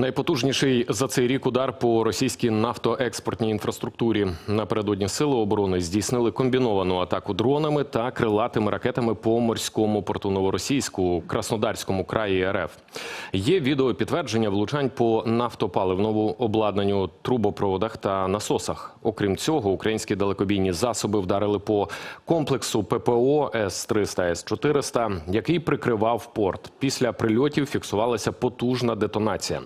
Найпотужніший за цей рік удар по російській нафтоекспортній інфраструктурі. Напередодні сили оборони здійснили комбіновану атаку дронами та крилатими ракетами по морському порту Новоросійську, Краснодарському краї РФ. Є відеопідтвердження влучань по нафтопаливному обладнанню, трубопроводах та насосах. Окрім цього, українські далекобійні засоби вдарили по комплексу ППО С-300 С-400, який прикривав порт. Після прильотів фіксувалася потужна детонація.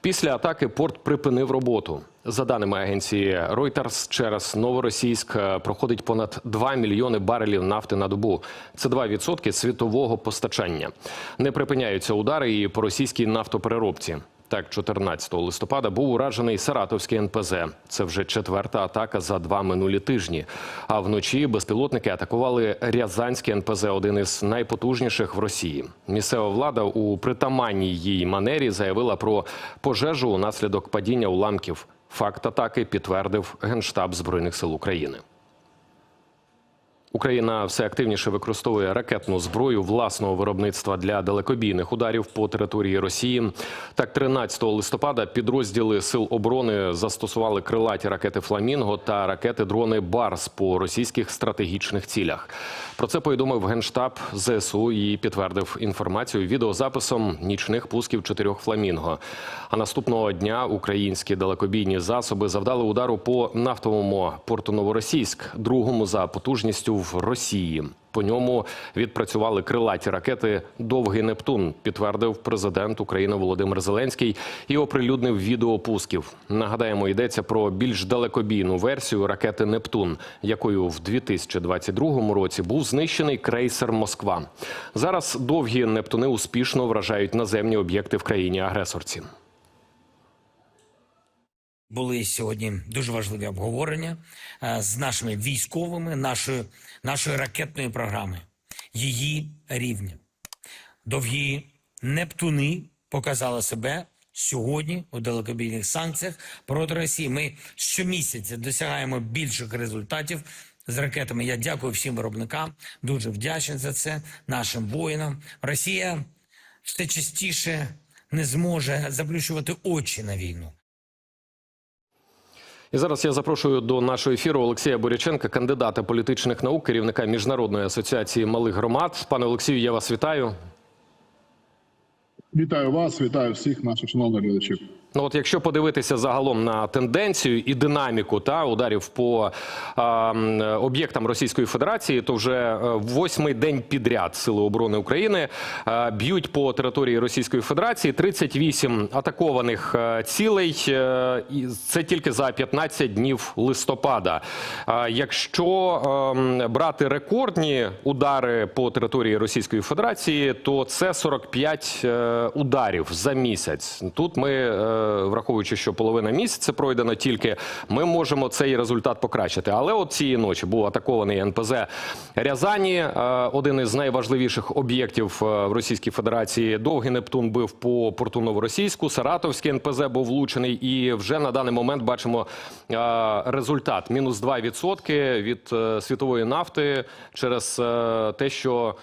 Після атаки порт припинив роботу. За даними агенції Reuters, через Новоросійськ е, проходить понад 2 мільйони барелів нафти на добу. Це 2% світового постачання. Не припиняються удари і по російській нафтопереробці. Так, 14 листопада був уражений Саратовський НПЗ. Це вже четверта атака за два минулі тижні. А вночі безпілотники атакували Рязанський НПЗ, один із найпотужніших в Росії. Місцева влада у притаманній їй манері заявила про пожежу унаслідок падіння уламків. Факт атаки підтвердив Генштаб Збройних сил України. Україна все активніше використовує ракетну зброю власного виробництва для далекобійних ударів по території Росії. Так, 13 листопада підрозділи сил оборони застосували крилаті ракети Фламінго та ракети дрони Барс по російських стратегічних цілях. Про це повідомив генштаб ЗСУ і підтвердив інформацію відеозаписом нічних пусків чотирьох фламінго. А наступного дня українські далекобійні засоби завдали удару по нафтовому порту Новоросійськ, другому за потужністю в Росії. По ньому відпрацювали крилаті ракети Довгий Нептун, підтвердив президент України Володимир Зеленський і оприлюднив відео пусків. Нагадаємо, йдеться про більш далекобійну версію ракети Нептун, якою в 2022 році був знищений крейсер Москва. Зараз довгі Нептуни успішно вражають наземні об'єкти в країні агресорці. Були сьогодні дуже важливі обговорення е, з нашими військовими, нашої, нашої ракетної програми, її рівня. Довгі Нептуни показали себе сьогодні у далекобійних санкціях проти Росії. Ми щомісяця досягаємо більших результатів з ракетами. Я дякую всім виробникам, дуже вдячний за це нашим воїнам. Росія все частіше не зможе заплющувати очі на війну. І зараз я запрошую до нашого ефіру Олексія Боряченка, кандидата політичних наук, керівника міжнародної асоціації малих громад. Пане Олексію, я вас вітаю. Вітаю вас, вітаю всіх наших шановних глядачів. Ну, от якщо подивитися загалом на тенденцію і динаміку та ударів по м, об'єктам Російської Федерації, то вже е, восьмий день підряд Сили оборони України е, б'ють по території Російської Федерації 38 атакованих е, цілей. е, і Це тільки за 15 днів листопада. А Якщо ем, брати рекордні удари по території Російської Федерації, то це 45 е, ударів за місяць. Тут ми, е, враховуючи, що половина місяця пройдена тільки, ми можемо цей результат покращити. Але от цієї ночі був атакований НПЗ Рязані, е, один із найважливіших об'єктів е, в Російській Федерації. Довгий Нептун бив по порту Новоросійську, Саратовський НПЗ був влучений, і вже на даний момент бачимо е, результат: мінус 2% від світової нафти через те, що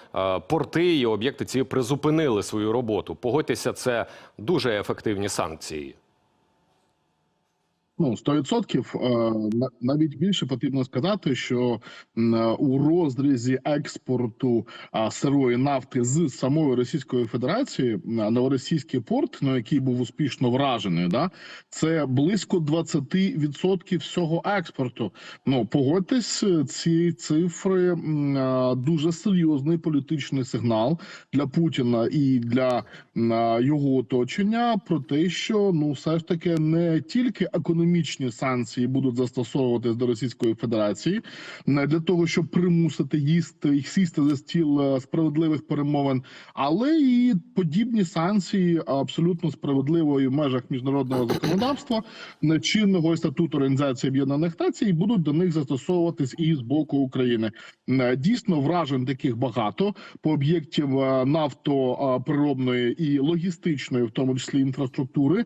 порти і об'єкти ці призупинили свою роботу. Погодьтеся, це дуже ефективні санкції. Ну 100%. е, на- навіть більше потрібно сказати, що е, у розрізі експорту сирої нафти з самої Російської Федерації м, новоросійський порт, ну який був успішно вражений, да це близько 20% всього експорту. Ну погодьтесь, ці цифри е, дуже серйозний політичний сигнал для Путіна і для е, його оточення про те, що ну все ж таки не тільки економічні санкції будуть застосовуватись до Російської Федерації не для того, щоб примусити їсти і сісти за стіл е, справедливих перемовин, але і подібні санкції абсолютно справедливо і в межах міжнародного законодавства чинного статуту Організації Об'єднаних Націй будуть до них застосовуватись і з боку України. Е, Дійсно, вражень таких багато по об'єктів е, нафтопереробної і логістичної, в тому числі інфраструктури.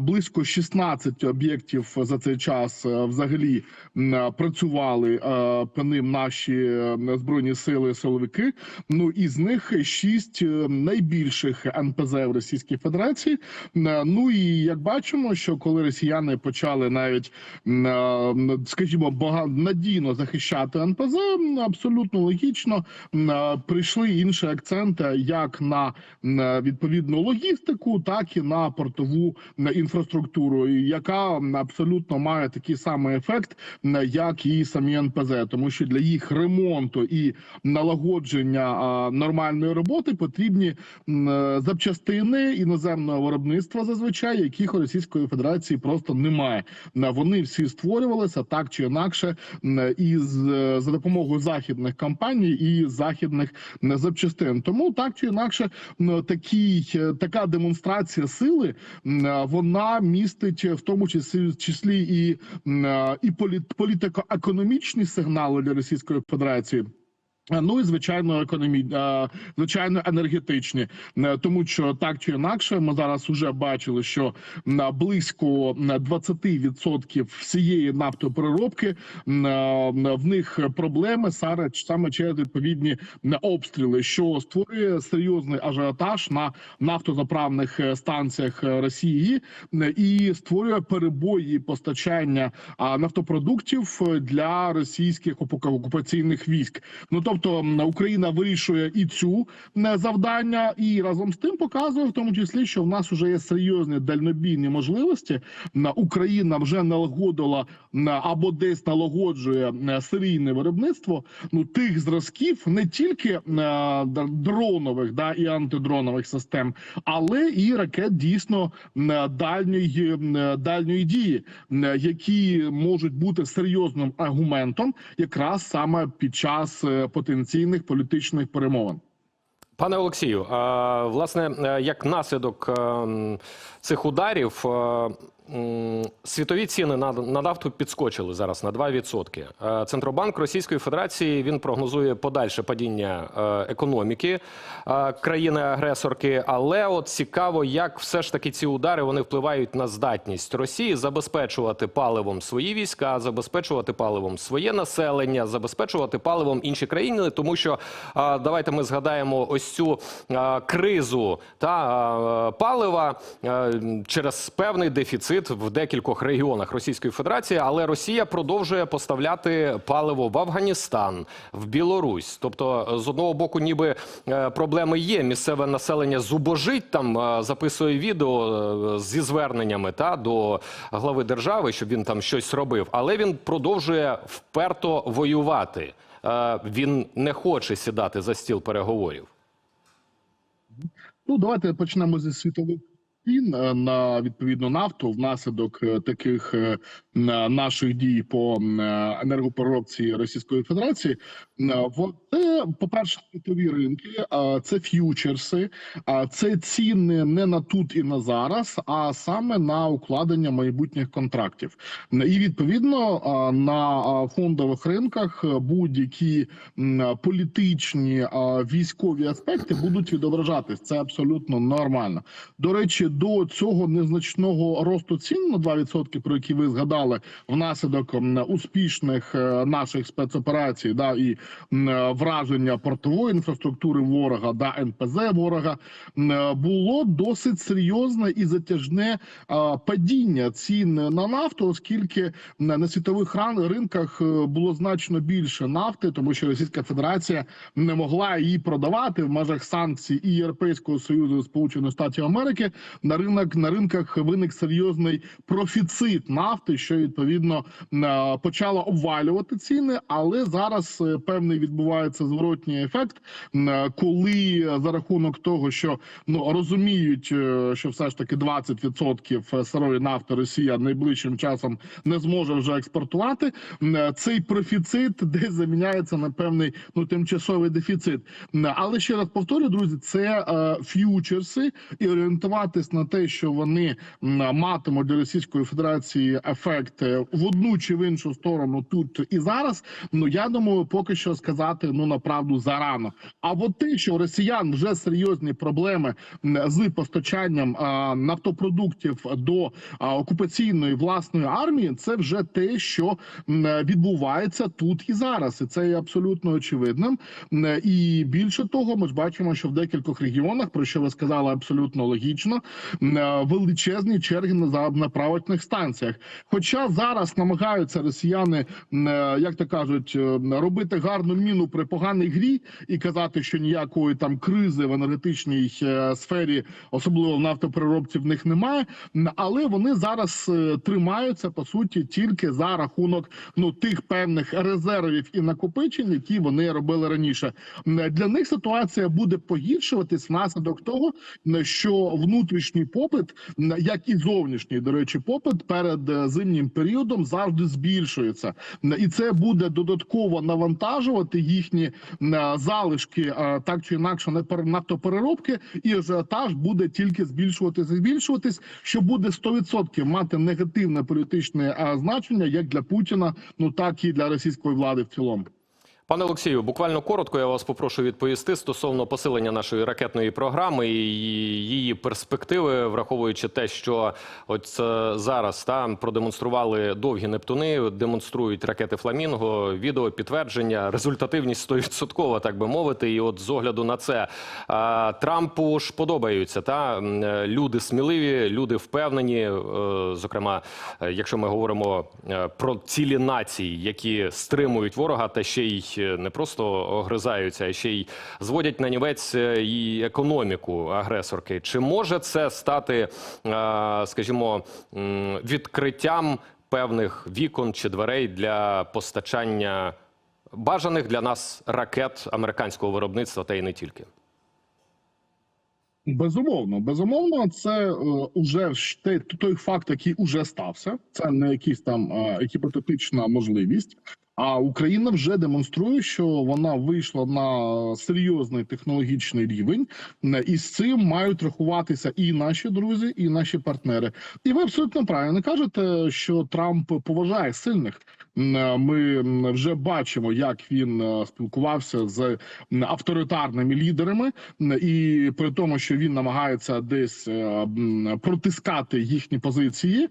Близько 16 об'єктів об'єктів за цей час е, взагалі м, працювали е, по ним наші е, збройні сили, силовики. Ну із них шість е, найбільших НПЗ в Російській Федерації. Е, Ну і як бачимо, що коли росіяни почали навіть е, скажімо, бага- надійно захищати НПЗ, абсолютно логічно е, прийшли інші акценти як на е, відповідну логістику, так і на портову інфраструктуру, яка абсолютно має такий самий ефект, як і самі НПЗ, тому що для їх ремонту і налагодження нормальної роботи потрібні е, запчастини іноземного виробництва, зазвичай яких у Російської Федерації просто немає. Вони всі створювалися так чи інакше із е, за допомогою західних компаній і західних запчастин. Тому так чи інакше, м, такий е, така демонстрація сили вона містить в тому числі числі і, е, і політ, політико-економічні сигнали для Російської Федерації. А, Ну і звичайно, економі... звичайно, енергетичні, Е, тому що так чи інакше, ми зараз вже бачили, що на близько на 20% всієї нафтопереробки е, в них проблеми саме через відповідні обстріли, що створює серйозний ажіотаж на нафтозаправних е, станціях е, Росії е, і створює перебої постачання нафтопродуктів е, для російських окуп- окупаційних військ. Ну тобто м, Україна вирішує і цю завдання, і разом з тим показує в тому числі, що в нас вже є серйозні дальнобійні можливості. М, Україна вже налагодила або десь налагоджує серійне виробництво ну тих зразків не тільки е, дронових да і антидронових систем, але і ракет дійсно дальньої дальньої дії, які можуть бути серйозним аргументом, якраз саме під час е, потенційних політичних перемовин. Пане Олексію, власне, е, як наслідок е, цих ударів, е, світові ціни на, на нафту підскочили зараз на 2%. Е, Центробанк Російської Федерації він прогнозує подальше падіння е, економіки е, країни-агресорки. Але от цікаво, як все ж таки ці удари вони впливають на здатність Росії забезпечувати паливом свої війська, забезпечувати паливом своє населення, забезпечувати паливом інші країни, тому що давайте ми згадаємо ось цю кризу та палива через певний дефіцит в декількох регіонах Російської Федерації, але Росія продовжує поставляти паливо в Афганістан, в Білорусь. Тобто, з одного боку, ніби е, проблеми є. Місцеве населення зубожить там, е, записує відео е, зі зверненнями та до глави держави, щоб він там щось робив, але він продовжує вперто воювати. Він не хоче сідати за стіл переговорів. Ну давайте почнемо зі світових цін е, на відповідну нафту внаслідок е, таких е, наших дій по енергопереробці Російської Федерації. Е, Це, по-перше, світові ринки, це ф'ючерси, це ціни не на тут і на зараз, а саме на укладення майбутніх контрактів. І відповідно на фондових ринках будь-які політичні військові аспекти будуть відображатись. Це абсолютно нормально. До речі, до цього незначного росту цін на 2%, про які ви згадали, внаслідок успішних е, наших спецоперацій, да і враження портової інфраструктури ворога, да НПЗ ворога, було досить серйозне і затяжне падіння цін на нафту, оскільки на світових ринках е, було значно більше нафти, тому що Російська Федерація не могла її продавати в межах санкцій і Європейського союзу Сполучених Штатів Америки. На ринок на ринках виник серйозний профіцит нафти, що відповідно е, почало обвалювати ціни. Але зараз е, певний відбувається зворотній ефект, е, коли за рахунок того, що ну розуміють, е, що все ж таки 20% сирої нафти Росія найближчим часом не зможе вже експортувати. е, Цей профіцит десь заміняється на певний ну тимчасовий дефіцит. Але ще раз повторю, друзі, це е, ф'ючерси, і орієнтуватись на те, що вони матимуть для Російської Федерації ефект е, в одну чи в іншу сторону тут і зараз. Ну я думаю, поки що що сказати ну направду зарано. А от те, що росіян вже серйозні проблеми з постачанням а, нафтопродуктів до а, окупаційної власної армії, це вже те, що відбувається тут і зараз, і це є абсолютно очевидним. І більше того, ми ж бачимо, що в декількох регіонах, про що ви сказали, абсолютно логічно, е, величезні черги на заправочних станціях. Хоча зараз намагаються росіяни, е, як то кажуть, робити гарну міну при поганій грі і казати, що ніякої там кризи в енергетичній е, сфері, особливо в нафтопереробці, в них немає. Але вони зараз е, тримаються по суті тільки за рахунок ну тих певних резервів і накопичень, які вони робили раніше. Для них ситуація буде погіршуватись внаслідок того, що внутрішній попит, як і зовнішній, до речі, попит перед е, зимнім періодом завжди збільшується, і це буде додатково навантажувати їхні залишки, е, так чи інакше, нафтопереробки, і ажіотаж буде тільки збільшуватися, збільшуватись, що буде 100% мати негативне політичне е, значення як для Путіна, ну так і для російської влади в цілому. Пане Олексію, буквально коротко я вас попрошу відповісти стосовно посилення нашої ракетної програми і її перспективи, враховуючи те, що от е, зараз там продемонстрували довгі нептуни, демонструють ракети Фламінго, відео підтвердження, результативність 100%, так би мовити. І от з огляду на це е, Трампу ж подобаються та е, люди сміливі, люди впевнені. Зокрема, якщо ми говоримо про цілі нації, які стримують ворога, та ще й не просто огризаються, а ще й зводять на нівець е, і економіку агресорки. Чи може це стати, е, скажімо, відкриттям певних вікон чи дверей для постачання бажаних для нас ракет американського виробництва та й не тільки? Безумовно, безумовно, це е, уже той факт, який уже стався. Це не якийсь там е, гіпотетична можливість. А Україна вже демонструє, що вона вийшла на серйозний технологічний рівень, і з цим мають рахуватися і наші друзі, і наші партнери. І ви абсолютно правильно кажете, що Трамп поважає сильних. Ми вже бачимо, як він е, спілкувався з авторитарними лідерами, і при тому, що він намагається десь е, протискати їхні позиції,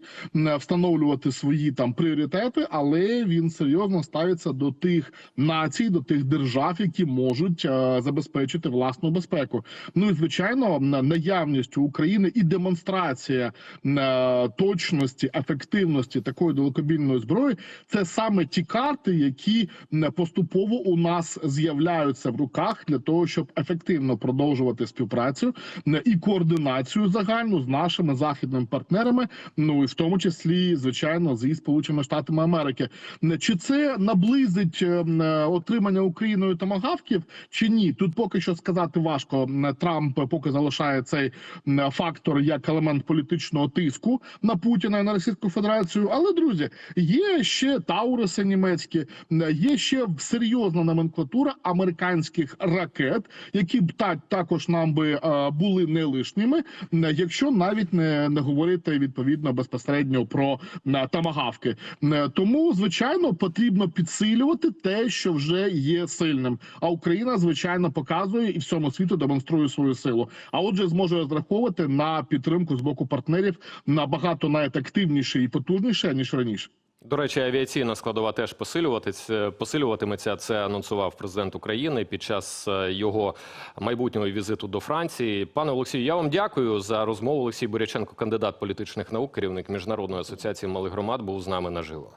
встановлювати свої там пріоритети, але він серйозно ставиться до тих націй, до тих держав, які можуть е, забезпечити власну безпеку. Ну і звичайно, наявність у України і демонстрація е, точності, ефективності такої далекобійної зброї це саме ті карти, які поступово у нас з'являються в руках для того, щоб ефективно продовжувати співпрацю і координацію загальну з нашими західними партнерами. Ну і в тому числі, звичайно, зі сполученими штатами Америки. Чи це наблизить е, е, отримання Україною томагавків, чи ні? Тут поки що сказати важко. Трамп поки залишає цей фактор як елемент політичного тиску на Путіна і на Російську Федерацію. Але друзі, є ще Тауруси німецькі, є ще серйозна номенклатура американських ракет, які б так також нам би е, були не лишніми, якщо навіть не, не говорити відповідно безпосередньо про. М, Тому звичайно потрібно підсилювати те, що вже є сильним. А Україна звичайно показує і всьому світу демонструє свою силу. А отже, зможе розраховувати на підтримку з боку партнерів набагато найефективніше і потужніше ніж раніше. До речі, авіаційна складова теж посилюватись- посилюватиметься. Це анонсував президент України під час е, його майбутнього візиту до Франції. Пане Олексію, я вам дякую за розмову. Олексій Боряченко, кандидат політичних наук, керівник міжнародної асоціації малих громад, був з нами наживо.